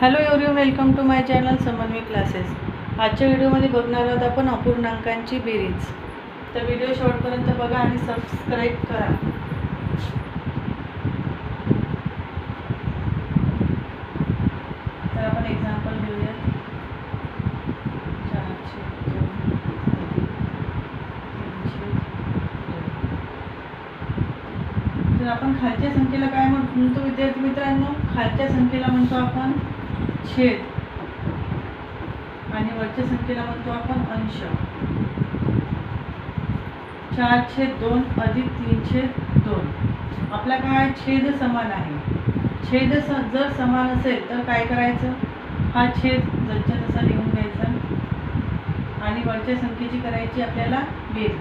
Hello every welcome to my channel Samanvay classes आजच्या व्हिडिओमध्ये बघणार आहोत आपण अपूर्णांकांची बेरीज. तर व्हिडिओ शॉर्टपर्यंत बघा आणि सबस्क्राईब करा. तर आपण एक्झाम्पल घेऊया तर आपण खालच्या संख्येला काय म्हणतो? विद्यार्थी मित्रांनो खालच्या संख्येला म्हणतो आपण छेद. आणि वरच्या संख्येला म्हणतो आपण अंश. चार छेद दोन अधिक तीन छेद दोन. आपला काय? छेद समान आहे. छेद स जर समान असेल तर काय करायचं? हा छेद जसच्या तसा लिहून घ्यायचा. आणि वरच्या संख्येची करायची आपल्याला बेरीज.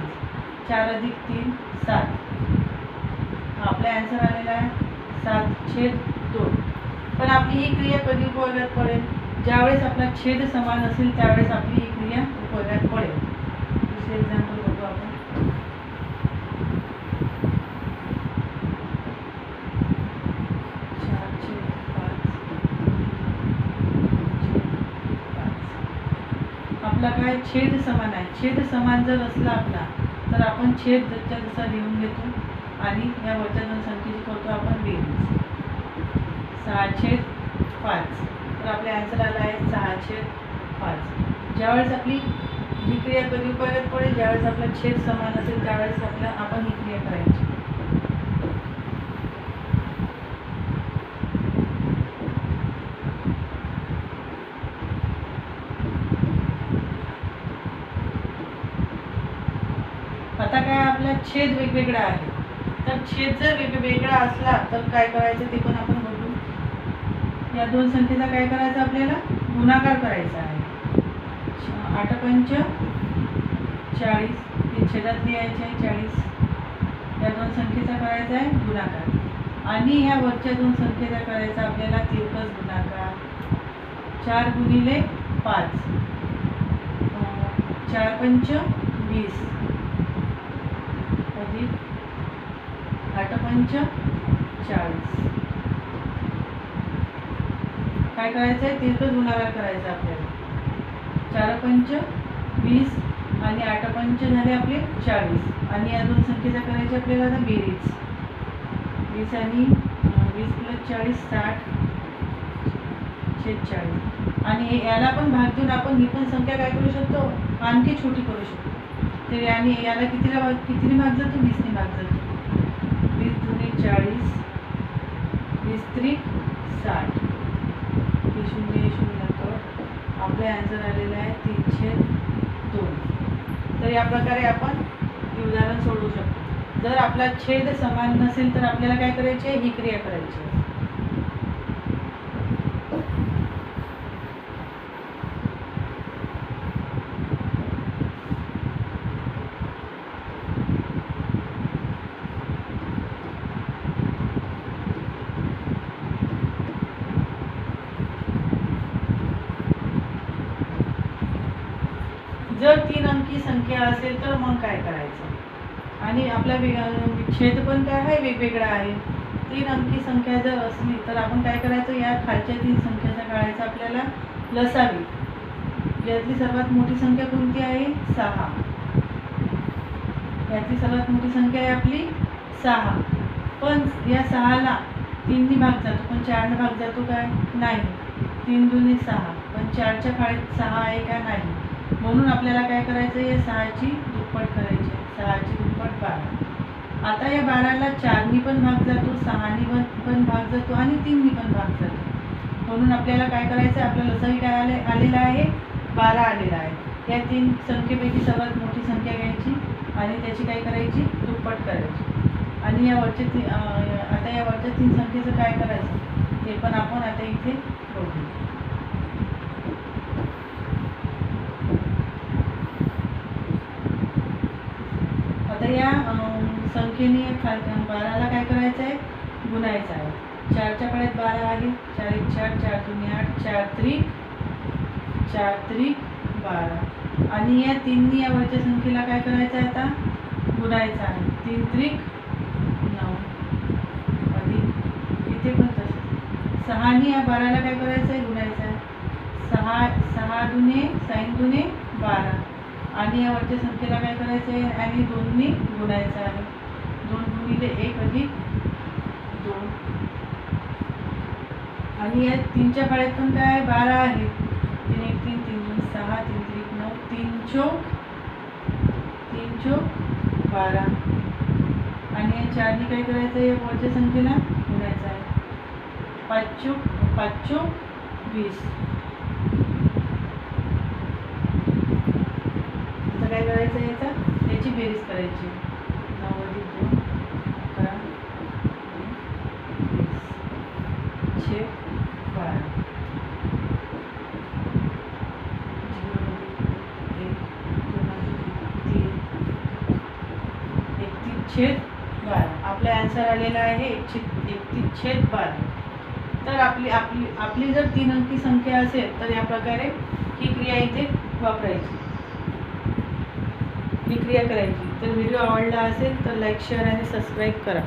चार अधिक तीन सात. आपला ॲन्सर आलेला आहे सात छेद दोन. पण आपली ही क्रिया कधी उपयोगात पडेल? ज्यावेळेस आपला छेद समान असेल त्यावेळेस आपली ही क्रिया उपयोगात पडेल. दुसरे एक्झाम्पल बघू आपण. छेद पाच. पाच आपला काय? छेद समान आहे. छेद समान जर असला आपला तर आपण छेद जसच्या जसा लिहून घेतो आणि या वरच्या संख्येची करतो आपण बेरीज सहाशे पाच. तर आपले आन्सर आला आहे सहाशे पाच. ज्यावेळेस आपली ही क्रिया कधी उपयोगात पडेल ज्यावेळेस आपला छेद समान असेल त्यावेळेस आपल्या आपण ही क्रिया करायची. आता काय आपला छेद वेगवेगळा आहे. तर छेद जर वेगवेगळा असला तर काय करायचं ते पण आपण बघू. या दोन संख्येचा काय करायचं आपल्याला? गुणाकार करायचा आहे. आठ पंच चाळीस हे छेदात लिहायचे आहे चाळीस. या दोन संख्येचा करायचा आहे गुणाकार. आणि ह्या वरच्या दोन संख्येचा करायचा आपल्याला तिरकस गुणाकार. चार गुणिले पाच. चार पंच वीस. अधिक आठ पंच चाळीस. काय करायचं आहे तीर्थ गुणाकार करायचा आपल्याला. चार पंच वीस आणि आठ पंच झाले आपले चाळीस. आणि या दोन संख्येचा करायचे आपल्याला आता बेरीज. वीस आणि वीस प्लस चाळीस साठ शेहेचाळीस. आणि याला पण भाग देऊन आपण ही पण संख्या काय करू शकतो? आणखी छोटी करू शकतो. तर याने याला कितीला भाग कितीने भाग जातो? वीसने भाग जातो वीस दुने चाळीस वीस त्रिक साठ हे शून्य हे शून्य कट आपलं आलेलं आहे तीनशे दोन. तर या प्रकारे आपण हे उदाहरण सोडवू शकतो. जर आपला छेद समान नसेल तर आपल्याला काय करायचे? ही क्रिया करायची जर तीन अंकी संख्या असेल तर मग काय करायचं? आणि आपला छेद पण काय आहे? वेगवेगळा आहे. तीन अंकी संख्या जर असली तर आपण काय करायचं? या खालच्या तीन संख्येचा काढायचा आपल्याला लसावी. यातली सर्वात मोठी संख्या कोणती आहे? सहा. यातली सर्वात मोठी संख्या आहे आपली सहा. पण या सहाला तीननी भाग जातो. पण चारने भाग जातो काय? नाही. तीन दोन्ही सहा. पण चारच्या फाळीत सहा आहे का? नाही. म्हणून आपल्याला काय करायचं? आहे सहाची दुप्पट करायची आहे. सहाची दुप्पट बारा. आता या बाराला चारनी पण भाग जातो सहानी पण पण भाग जातो आणि तीननी पण भाग जातो. म्हणून आपल्याला काय करायचं? आहे आपल्या लसावी काय आले आलेला आहे? बारा आलेला आहे. या तीन संख्येपैकी सर्वात मोठी संख्या घ्यायची आणि त्याची काय करायची? दुप्पट करायची. आणि या वरच्या ती आता या वरच्या तीन संख्येचं काय करायचं? ते पण आपण आता इथे बघू आता या संख्येने बाराला काय करायचं आहे? गुणायचं आहे. चारच्या पाळ्यात बारा आली. चार एक चार चार दोन्ही आठ चार त्रिक चार त्रिक बारा. आणि या तीननी या वरच्या संख्येला काय करायचं आहे आता? गुणायचं आहे. तीन त्रिक नऊ. अधिक. इथे पण तसं. सहानी या बाराला काय करायचं आहे? गुणायचं आहे. सहा सहा दुने साईन दुने बारा. आणि या वरच्या संख्येला काय करायचं आहे? आणि दोननी गुणायचं आहे. दोन गुणिले एक अधिक दोन. आणि या तीनच्या पाळ्यात पण काय आहे? बारा आहे. तीन एक तीन तीन दोन सहा तीन त्रिक नऊ तीन चौक तीन चौक बारा. आणि या चारने काय करायचं आहे? या वरच्या संख्येला गुणायचं आहे. पाच चौक पाच चौक वीस आता काय करायचं याचा त्याची बेरीज करायची. नऊ अधिक दोन अकरा वीस छे बारा झिरो एक दोन तीन एकतीस छेद बारा. आपला आन्सर आलेला आहे एकशे एकतीस छेद बारा. तर आपली आपली आपली जर तीन अंकी संख्या असेल तर या प्रकारे ही क्रिया इथे वापरायची. ही क्रिया करायची. तर व्हिडिओ आवडला असेल तर लाईक शेअर आणि सबस्क्राईब करा.